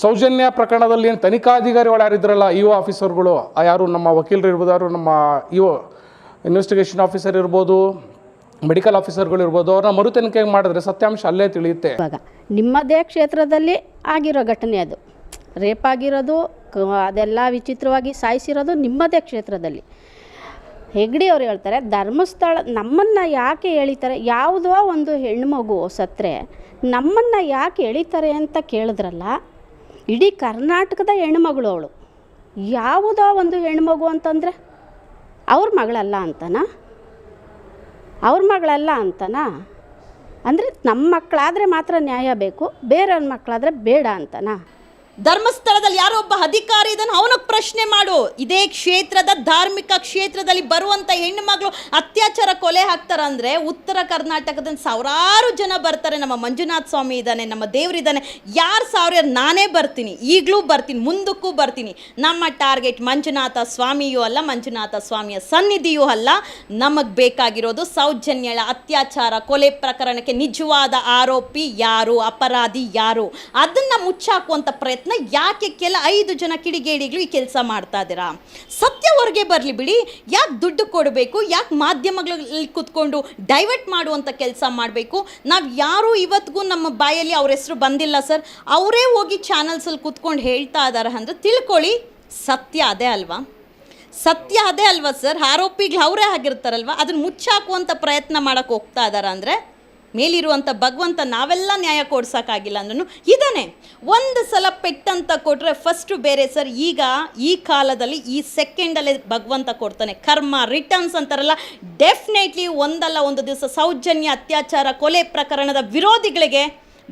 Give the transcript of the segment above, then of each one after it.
ಸೌಜನ್ಯ ಪ್ರಕರಣದಲ್ಲಿ ಏನು ತನಿಖಾಧಿಕಾರಿಗಳು ಯಾರಿದ್ರಲ್ಲ ಇ ಒ ಆಫೀಸರ್ಗಳು ಯಾರು ನಮ್ಮ ವಕೀಲರು ಇರ್ಬೋದು, ಯಾರು ನಮ್ಮ ಇ ಒ ಇನ್ವೆಸ್ಟಿಗೇಷನ್ ಆಫೀಸರ್ ಇರ್ಬೋದು ಮೆಡಿಕಲ್ ಆಫೀಸರ್ಗಳು ಇರ್ಬೋದು, ಅವ್ರನ್ನ ಮರು ತನಿಖೆ ಮಾಡಿದ್ರೆ ಸತ್ಯಾಂಶ ಅಲ್ಲೇ ತಿಳಿಯುತ್ತೆ. ಇವಾಗ ನಿಮ್ಮದೇ ಕ್ಷೇತ್ರದಲ್ಲಿ ಆಗಿರೋ ಘಟನೆ ಅದು. ರೇಪ್ ಆಗಿರೋದು ಅದೆಲ್ಲ ವಿಚಿತ್ರವಾಗಿ ಸಾಯಿಸಿರೋದು ನಿಮ್ಮದೇ ಕ್ಷೇತ್ರದಲ್ಲಿ. ಹೆಗ್ಡಿ ಅವ್ರು ಹೇಳ್ತಾರೆ, ಧರ್ಮಸ್ಥಳ ನಮ್ಮನ್ನು ಯಾಕೆ ಎಳಿತಾರೆ? ಯಾವುದೋ ಒಂದು ಹೆಣ್ಮಗು ಸತ್ತರೆ, ನಮ್ಮನ್ನು ಯಾಕೆ ಎಳಿತಾರೆ ಅಂತ ಕೇಳಿದ್ರಲ್ಲ ಇಡೀ ಕರ್ನಾಟಕದ ಹೆಣ್ಮಗಳು ಅವಳು. ಯಾವುದೋ ಒಂದು ಹೆಣ್ಮಗು ಅಂತಂದರೆ, ಅವ್ರ ಮಗಳಲ್ಲ ಅಂತನಾ? ಅವ್ರ ಮಗಳಲ್ಲ ಅಂತನಾ? ಅಂದರೆ ನಮ್ಮ ಮಕ್ಕಳಾದರೆ ಮಾತ್ರ ನ್ಯಾಯ ಬೇಕು ಬೇರೆಯವ್ರ ಮಕ್ಕಳಾದರೆ ಬೇಡ ಅಂತನಾ? ಧರ್ಮಸ್ಥಳದಲ್ಲಿ ಯಾರೋ ಒಬ್ಬ ಅಧಿಕಾರಿ ಇದನ್ನು ಅವನಿಗೆ ಪ್ರಶ್ನೆ ಮಾಡು. ಇದೇ ಕ್ಷೇತ್ರದ ಧಾರ್ಮಿಕ ಕ್ಷೇತ್ರದಲ್ಲಿ ಬರುವಂತ ಹೆಣ್ಣುಮಗಳು ಅತ್ಯಾಚಾರ ಕೊಲೆ ಹಾಕ್ತಾರಂದರೆ ಉತ್ತರ ಕರ್ನಾಟಕದ ಸಾವಿರಾರು ಜನ ಬರ್ತಾರೆ. ನಮ್ಮ ಮಂಜುನಾಥ ಸ್ವಾಮಿ ಇದ್ದಾನೆ, ನಮ್ಮ ದೇವರಿದ್ದಾನೆ ಯಾರು ಸಾವಿರ ನಾನೇ ಬರ್ತೀನಿ. ಈಗಲೂ ಬರ್ತೀನಿ, ಮುಂದಕ್ಕೂ ಬರ್ತೀನಿ. ನಮ್ಮ ಟಾರ್ಗೆಟ್ ಮಂಜುನಾಥ ಸ್ವಾಮಿಯೂ ಅಲ್ಲ, ಮಂಜುನಾಥ ಸ್ವಾಮಿಯ ಸನ್ನಿಧಿಯೂ ಅಲ್ಲ. ನಮಗೆ ಬೇಕಾಗಿರೋದು ಸೌಜನ್ಯಳ ಅತ್ಯಾಚಾರ ಕೊಲೆ ಪ್ರಕರಣಕ್ಕೆ ನಿಜವಾದ ಆರೋಪಿ ಯಾರು, ಅಪರಾಧಿ ಯಾರು? ಅದನ್ನ ಮುಚ್ಚಾಕುವಂಥ ಪ್ರಯತ್ನ ಯಾಕೆ ಕೆಲ ಐದು ಜನ ಕಿಡಿಗೇಡಿಗಳು ಈ ಕೆಲಸ ಮಾಡ್ತಾ ಇದ್ದೀರಾ ಸತ್ಯ ಹೊರಗೆ ಬರಲಿ ಬಿಡಿ. ಯಾಕೆ ದುಡ್ಡು ಕೊಡಬೇಕು? ಯಾಕೆ ಮಾಧ್ಯಮಗಳಲ್ಲಿ ಕುತ್ಕೊಂಡು ಡೈವರ್ಟ್ ಮಾಡುವಂಥ ಕೆಲಸ ಮಾಡಬೇಕು? ನಾವು ಯಾರೂ ಇವತ್ತಿಗೂ ನಮ್ಮ ಬಾಯಲ್ಲಿ ಅವ್ರ ಹೆಸರು ಬಂದಿಲ್ಲ ಸರ್. ಅವರೇ ಹೋಗಿ ಚಾನಲ್ಸಲ್ಲಿ ಕುತ್ಕೊಂಡು ಹೇಳ್ತಾ ಇದ್ದಾರೆ ಅಂದರೆ ತಿಳ್ಕೊಳ್ಳಿ, ಸತ್ಯ ಅದೇ ಅಲ್ವಾ? ಸತ್ಯ ಅದೇ ಅಲ್ವಾ ಸರ್? ಆರೋಪಿಗಳು ಅವರೇ ಆಗಿರ್ತಾರಲ್ವ? ಅದನ್ನು ಮುಚ್ಚಾಕುವಂಥ ಪ್ರಯತ್ನ ಮಾಡೋಕ್ಕೆ ಹೋಗ್ತಾ ಇದ್ದಾರೆ ಅಂದರೆ ಮೇಲಿರುವಂಥ ಭಗವಂತ ನಾವೆಲ್ಲ ನ್ಯಾಯ ಕೊಡ್ಸೋಕ್ಕಾಗಿಲ್ಲ ಅಂದ್ರೂ ಇದಾನೆ. ಒಂದು ಸಲ ಪೆಟ್ಟಂತ ಕೊಟ್ಟರೆ ಫಸ್ಟು ಬೇರೆ ಸರ್ ಈಗ ಈ ಕಾಲದಲ್ಲಿ ಈ ಸೆಕೆಂಡಲ್ಲೇ ಭಗವಂತ ಕೊಡ್ತಾನೆ. ಕರ್ಮ ರಿಟರ್ನ್ಸ್ ಅಂತಾರಲ್ಲ ಡೆಫಿನೆಟ್ಲಿ ಒಂದಲ್ಲ ಒಂದು ದಿವಸ ಸೌಜನ್ಯ, ಅತ್ಯಾಚಾರ, ಕೊಲೆ ಪ್ರಕರಣದ ವಿರೋಧಿಗಳಿಗೆ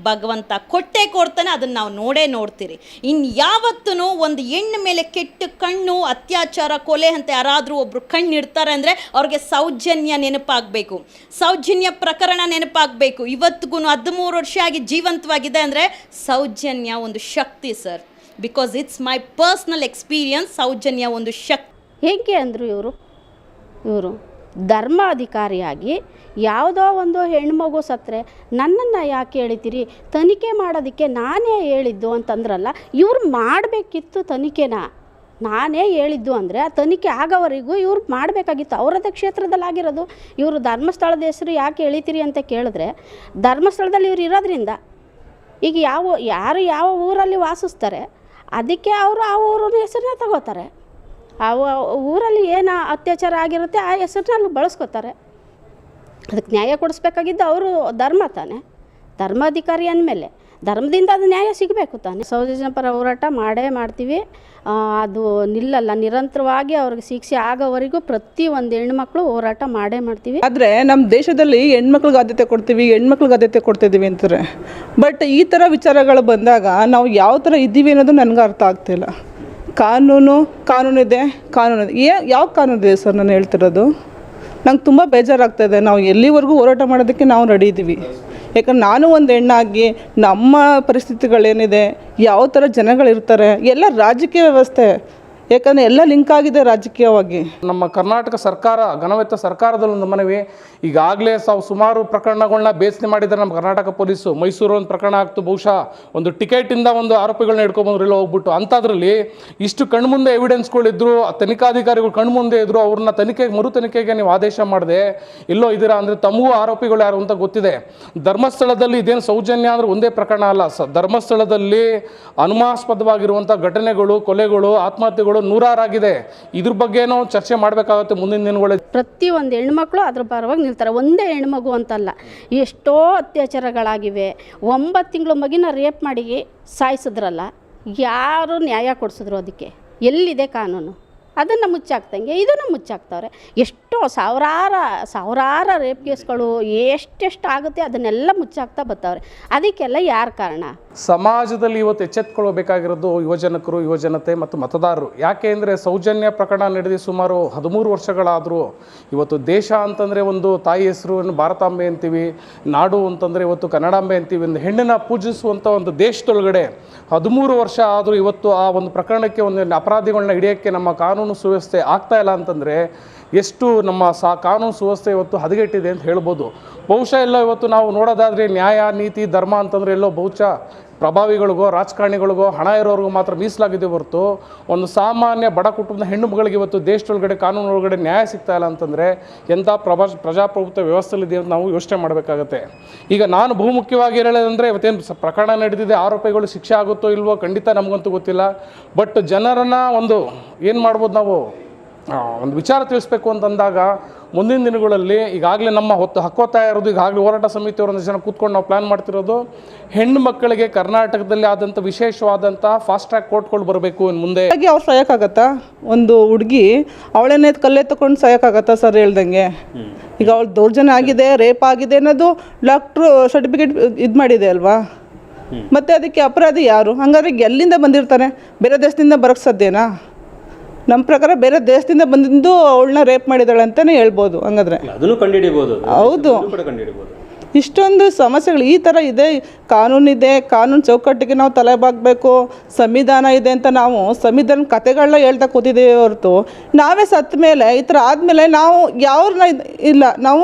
ಭಗವಂತ ಕೊಟ್ಟೆ ಕೊಡ್ತಾನೆ, ಅದನ್ನು ನಾವು ನೋಡೇ ನೋಡ್ತೀರಿ. ಇನ್ನು ಯಾವತ್ತೂ ಒಂದು ಹೆಣ್ಣು ಮೇಲೆ ಕೆಟ್ಟ ಕಣ್ಣು, ಅತ್ಯಾಚಾರ, ಕೊಲೆ ಅಂತ ಯಾರಾದರೂ ಒಬ್ಬರು ಕಣ್ಣು ಇಡ್ತಾರೆ ಅಂದರೆ ಅವ್ರಿಗೆ ಸೌಜನ್ಯ ನೆನಪಾಗಬೇಕು. ಸೌಜನ್ಯ ಪ್ರಕರಣ ನೆನಪಾಗಬೇಕು. ಇವತ್ತಿಗೂ ಹದಿಮೂರು ವರ್ಷ ಆಗಿ ಜೀವಂತವಾಗಿದೆ ಅಂದರೆ ಸೌಜನ್ಯ ಒಂದು ಶಕ್ತಿ sir. Because it's my personal experience Soujanya ಒಂದು ಶಕ್ತಿ. ಹೇಗೆ ಅಂದರು ಇವರು? ಇವರು? ಧರ್ಮಾಧಿಕಾರಿಯಾಗಿ ಯಾವುದೋ ಒಂದು ಹೆಣ್ಮಗು ಸತ್ತರೆ, ನನ್ನನ್ನು ಯಾಕೆ ಹೇಳಿತೀರಿ ತನಿಖೆ ಮಾಡೋದಕ್ಕೆ ನಾನೇ ಹೇಳಿದ್ದು ಅಂತಂದ್ರಲ್ಲ, ಇವ್ರು ಮಾಡಬೇಕಿತ್ತು ತನಿಖೆನ. ನಾನೇ ಹೇಳಿದ್ದು ಅಂದರೆ ಆ ತನಿಖೆ ಆಗೋವರೆಗೂ ಇವ್ರು ಮಾಡಬೇಕಾಗಿತ್ತು. ಅವರದೇ ಕ್ಷೇತ್ರದಲ್ಲಿ ಆಗಿರೋದು ಇವರು ಧರ್ಮಸ್ಥಳದ ಹೆಸರು ಯಾಕೆ ಎಳಿತೀರಿ ಅಂತ ಕೇಳಿದ್ರೆ, ಧರ್ಮಸ್ಥಳದಲ್ಲಿ ಇವ್ರು ಇರೋದ್ರಿಂದ ಈಗ ಯಾವ, ಯಾರು ಯಾವ ಊರಲ್ಲಿ ವಾಸಿಸ್ತಾರೆ, ಅದಕ್ಕೆ ಅವರು ಆ ಊರಿನ ಹೆಸರನ್ನ ತಗೋತಾರೆ. ಆ ವ- ಊರಲ್ಲಿ ಏನು ಅತ್ಯಾಚಾರ ಆಗಿರುತ್ತೆ ಆ ಹೆಸರನ್ನ ಅಲ್ಲಿ ಬಳಸ್ಕೋತಾರೆ. ಅದಕ್ಕೆ ನ್ಯಾಯ ಕೊಡಿಸ್ಬೇಕಾಗಿದ್ದು ಅವರು ಧರ್ಮ ತಾನೆ. ಧರ್ಮಾಧಿಕಾರಿ ಅಂದಮೇಲೆ ಧರ್ಮದಿಂದ ಅದು ನ್ಯಾಯ ಸಿಗಬೇಕು ತಾನೆ. ಸೌಜನ್ಯ ಪರ ಹೋರಾಟ ಮಾಡೇ ಮಾಡ್ತೀವಿ. ಅದು ನಿಲ್ಲಲ್ಲ. ನಿರಂತರವಾಗಿ ಅವ್ರಿಗೆ ಶಿಕ್ಷೆ ಆಗೋವರೆಗೂ ಪ್ರತಿ ಒಂದು ಹೆಣ್ಮಕ್ಳು ಹೋರಾಟ ಮಾಡೇ ಮಾಡ್ತೀವಿ. ಆದರೆ ನಮ್ಮ ದೇಶದಲ್ಲಿ ಹೆಣ್ಮಕ್ಳಿಗೆ ಆದ್ಯತೆ ಕೊಡ್ತೀವಿ, ಹೆಣ್ಮಕ್ಳಿಗೆ ಆದ್ಯತೆ ಕೊಡ್ತಿದ್ದೀವಿ ಅಂತಾರೆ. ಬಟ್ ಈ ಥರ ವಿಚಾರಗಳು ಬಂದಾಗ ನಾವು ಯಾವ ಥರ ಇದ್ದೀವಿ ಅನ್ನೋದು ನನಗೆ ಅರ್ಥ ಆಗ್ತಿಲ್ಲ. ಕಾನೂನು ಕಾನೂನಿದೆ ಕಾನೂನಿದೆ. ಏ, ಯಾವ ಕಾನೂನಿದೆ ಸರ್ ನಾನು ಹೇಳ್ತಿರೋದು? ನಂಗೆ ತುಂಬ ಬೇಜಾರಾಗ್ತಾಯಿದೆ ನಾವು ಎಲ್ಲಿವರೆಗೂ ಹೋರಾಟ ಮಾಡೋದಕ್ಕೆ ನಾವು ರೆಡಿ ಇದ್ದೀವಿ ಯಾಕಂದ್ರೆ ನಾನು ಒಂದು ಹೆಣ್ಣಾಗಿ ನಮ್ಮ ಪರಿಸ್ಥಿತಿಗಳೇನಿದೆ, ಯಾವ ಥರ ಜನಗಳಿರ್ತಾರೆ, ಎಲ್ಲ ರಾಜಕೀಯ ವ್ಯವಸ್ಥೆ. ಯಾಕಂದರೆ ಎಲ್ಲ ಲಿಂಕ್ ಆಗಿದೆ ರಾಜಕೀಯವಾಗಿ. ನಮ್ಮ ಕರ್ನಾಟಕ ಸರ್ಕಾರ ಘನವೆತ್ತ ಸರ್ಕಾರದಲ್ಲೊಂದು ಮನವಿ, ಈಗಾಗಲೇ ಸಾವು ಸುಮಾರು ಪ್ರಕರಣಗಳನ್ನ ಬೇಸನೆ ಮಾಡಿದ್ದಾರೆ ನಮ್ಮ ಕರ್ನಾಟಕ ಪೊಲೀಸು. ಮೈಸೂರು ಒಂದು ಪ್ರಕರಣ ಆಗ್ತು, ಬಹುಶಃ ಒಂದು ಟಿಕೆಟಿಂದ ಒಂದು ಆರೋಪಿಗಳನ್ನ ಹಿಡ್ಕೊಂಬಂದ್ರು ಇಲ್ಲ ಹೋಗ್ಬಿಟ್ಟು. ಅಂಥದ್ರಲ್ಲಿ ಇಷ್ಟು ಕಣ್ಮುಂದೆ ಎವಿಡೆನ್ಸ್ಗಳಿದ್ರು ತನಿಖಾಧಿಕಾರಿಗಳು ಕಣ್ಮುಂದೆ ಇದ್ರು, ಅವ್ರನ್ನ ತನಿಖೆಗೆ ಮರು ತನಿಖೆಗೆ ನೀವು ಆದೇಶ ಮಾಡಿದೆ ಎಲ್ಲೋ ಇದ್ದೀರಾ ಅಂದರೆ ತಮಗೂ ಆರೋಪಿಗಳು ಯಾರು ಅಂತ ಗೊತ್ತಿದೆ. ಧರ್ಮಸ್ಥಳದಲ್ಲಿ ಇದೇನು ಸೌಜನ್ಯ ಅಂದರೆ ಒಂದೇ ಪ್ರಕರಣ ಅಲ್ಲ. ಧರ್ಮಸ್ಥಳದಲ್ಲಿ ಅನುಮಾಸ್ಪದವಾಗಿರುವಂಥ ಘಟನೆಗಳು, ಕೊಲೆಗಳು, ಆತ್ಮಹತ್ಯೆಗಳು ನೂರಾರಾಗಿದೆ. ಇದ್ರ ಬಗ್ಗೆನೂ ಚರ್ಚೆ ಮಾಡಬೇಕಾಗುತ್ತೆ ಮುಂದಿನ ದಿನಗಳಲ್ಲಿ. ಪ್ರತಿ ಒಂದು ಹೆಣ್ಮಕ್ಳು ಅದ್ರ ಪರವಾಗಿ ನಿಲ್ತಾರೆ. ಒಂದೇ ಹೆಣ್ಮಗು ಅಂತಲ್ಲ. ಎಷ್ಟೋ ಅತ್ಯಾಚಾರಗಳಾಗಿವೆ. ಒಂಬತ್ತು ತಿಂಗಳು ಮಗಿನ ರೇಪ್ ಮಾಡಿ ಸಾಯಿಸಿದ್ರಲ್ಲ, ಯಾರು ನ್ಯಾಯ ಕೊಡಿಸಿದ್ರು ಅದಕ್ಕೆ? ಎಲ್ಲಿದೆ ಕಾನೂನು? ಅದನ್ನು ಮುಚ್ಚಾಕ್ತಂಗೆ, ಇದನ್ನು ಮುಚ್ಚಾಕ್ತವ್ರೆ. ಎಷ್ಟೋ ಸಾವಿರಾರ ಸಾವಿರಾರ ರೇಪ್ ಕೇಸ್ಗಳು ಎಷ್ಟೆಷ್ಟು ಆಗುತ್ತೆ ಅದನ್ನೆಲ್ಲ ಮುಚ್ಚಾಕ್ತಾ ಬರ್ತಾವ್ರೆ ಅದಕ್ಕೆಲ್ಲ ಯಾರು ಕಾರಣ? ಸಮಾಜದಲ್ಲಿ ಇವತ್ತು ಎಚ್ಚೆತ್ಕೊಳ್ಬೇಕಾಗಿರೋದು ಯುವಜನಕರು, ಯುವಜನತೆ ಮತ್ತು ಮತದಾರರು. ಯಾಕೆ ಅಂದರೆ ಸೌಜನ್ಯ ಪ್ರಕರಣ ನಡೆದು ಸುಮಾರು ಹದಿಮೂರು ವರ್ಷಗಳಾದರೂ ಇವತ್ತು ದೇಶ ಅಂತಂದರೆ ಒಂದು ತಾಯಿ ಹೆಸರು ಭಾರತಾಂಬೆ ಅಂತೀವಿ, ನಾಡು ಅಂತಂದರೆ ಇವತ್ತು ಕನ್ನಡಾಂಬೆ ಅಂತೀವಿ, ಒಂದು ಹೆಣ್ಣನ್ನು ಪೂಜಿಸುವಂಥ ಒಂದು ದೇಶದೊಳಗಡೆ ಹದಿಮೂರು ವರ್ಷ ಆದರೂ ಇವತ್ತು ಆ ಒಂದು ಪ್ರಕರಣಕ್ಕೆ ಒಂದು ಅಪರಾಧಿಗಳನ್ನ ಹಿಡಿಯೋಕ್ಕೆ ನಮ್ಮ ಕಾನೂನು ಸುವ್ಯವಸ್ಥೆ ಆಗ್ತಾ ಇಲ್ಲ ಅಂತಂದರೆ ಎಷ್ಟು ನಮ್ಮ ಸಾ ಕಾನೂನು ಸುವ್ಯವಸ್ಥೆ ಇವತ್ತು ಹದಗೆಟ್ಟಿದೆ ಅಂತ ಹೇಳ್ಬೋದು. ಬಹುಶಃ ಎಲ್ಲ ಇವತ್ತು ನಾವು ನೋಡೋದಾದರೆ ನ್ಯಾಯ, ನೀತಿ, ಧರ್ಮ ಅಂತಂದರೆ ಎಲ್ಲೋ ಬಹುಶಃ ಪ್ರಭಾವಿಗಳಿಗೋ, ರಾಜಕಾರಣಿಗಳಿಗೋ ಹಣ ಇರೋರಿಗೂ ಮಾತ್ರ ಮೀಸಲಾಗಿದೆ ಹೊರತು ಒಂದು ಸಾಮಾನ್ಯ ಬಡ ಕುಟುಂಬದ ಹೆಣ್ಣು ಮಗಳಿಗೆ ಇವತ್ತು ದೇಶದೊಳಗಡೆ ಕಾನೂನು ಒಳಗಡೆ ನ್ಯಾಯ ಸಿಗ್ತಾ ಇಲ್ಲ ಅಂತಂದರೆ ಎಂಥ ಪ್ರಭಾ, ಪ್ರಜಾಪ್ರಭುತ್ವ ವ್ಯವಸ್ಥೆಯಲ್ಲಿದೆ ಅಂತ ನಾವು ಯೋಚನೆ ಮಾಡಬೇಕಾಗತ್ತೆ. ಈಗ ನಾನು ಬಹುಮುಖ್ಯವಾಗಿ ಹೇಳೋದಂದರೆ ಇವತ್ತೇನು ಪ್ರಕರಣ ನಡೆದಿದೆ, ಆರೋಪಿಗಳು ಶಿಕ್ಷೆ ಆಗುತ್ತೋ ಇಲ್ವೋ ಖಂಡಿತ ನಮಗಂತೂ ಗೊತ್ತಿಲ್ಲ. ಬಟ್ ಜನರನ್ನು ಒಂದು ಏನು ಮಾಡ್ಬೋದು ನಾವು? ಒಂದು ವಿಚಾರ ತಿಳಿಸ್ಬೇಕು ಅಂತಂದಾಗ ಮುಂದಿನ ದಿನಗಳಲ್ಲಿ ಈಗಾಗಲೇ ನಮ್ಮ ಹೊತ್ತು ಹಕ್ಕೋತಾ ಇರೋದು ಈಗಾಗಲೇ ಹೋರಾಟ ಸಮಿತಿಯವರೊಂದು ಜನ ಕೂತ್ಕೊಂಡು ನಾವು ಪ್ಲ್ಯಾನ್ ಮಾಡ್ತಿರೋದು ಹೆಣ್ಣು ಮಕ್ಕಳಿಗೆ ಕರ್ನಾಟಕದಲ್ಲಿ ಆದಂಥ ವಿಶೇಷವಾದಂಥ ಫಾಸ್ಟ್ ಟ್ರ್ಯಾಕ್ ಕೋರ್ಟ್ಗಳು ಬರಬೇಕು ಇನ್ನು ಮುಂದೆ. ಹಾಗೆ ಅವ್ರು ಸಾಯೋಕ್ಕಾಗತ್ತಾ ಒಂದು ಹುಡುಗಿ ಅವಳನ್ನೇ ಕಲ್ಲೇ ತಗೊಂಡು ಸಾಯೋಕ್ಕಾಗತ್ತಾ ಸರ್ ಹೇಳ್ದಂಗೆ? ಈಗ ಅವಳು ದೌರ್ಜನ್ಯ ಆಗಿದೆ ರೇಪ್ ಆಗಿದೆ ಅನ್ನೋದು ಡಾಕ್ಟ್ರು ಸರ್ಟಿಫಿಕೇಟ್ ಇದು ಮಾಡಿದೆ ಅಲ್ವಾ? ಮತ್ತು ಅದಕ್ಕೆ ಅಪರಾಧಿ ಯಾರು? ಹಂಗಾದ್ರೆ ಎಲ್ಲಿಂದ ಬಂದಿರ್ತಾನೆ ಬೇರೆ ದೇಶದಿಂದ ಬರೋಕ್ಕೆ ಸಾಧ್ಯನಾ? ನಮ್ಮ ಪ್ರಕಾರ ಬೇರೆ ದೇಶದಿಂದ ಬಂದಿದ್ದು ಅವಳನ್ನ ರೇಪ್ ಮಾಡಿದಾಳೆ ಅಂತಲೇ ಹೇಳ್ಬೋದು ಹಂಗಾದ್ರೆ. ಅದನ್ನು ಕಂಡುಹಿಡಿಬೋದು. ಹೌದು. ಅದನ್ನು ಕೂಡ ಕಂಡುಹಿಡಿಬೋದು. ಇಷ್ಟೊಂದು ಸಮಸ್ಯೆಗಳು ಈ ಥರ ಇದೆ ಕಾನೂನಿದೆ ಕಾನೂನು ಚೌಕಟ್ಟಿಗೆ ನಾವು ತಲೆ ಬಾಗಬೇಕು ಸಂವಿಧಾನ ಇದೆ ಅಂತ ನಾವು ಸಂವಿಧಾನ ಕತೆಗಳನ್ನ ಹೇಳ್ತಾ ಕೂತಿದ್ದೇವೆ ಹೊರತು ನಾವೇ ಸತ್ತ ಮೇಲೆ ಈ ಥರ ಆದಮೇಲೆ ನಾವು ಯಾವ್ರನ್ನ ಇಲ್ಲ ನಾವು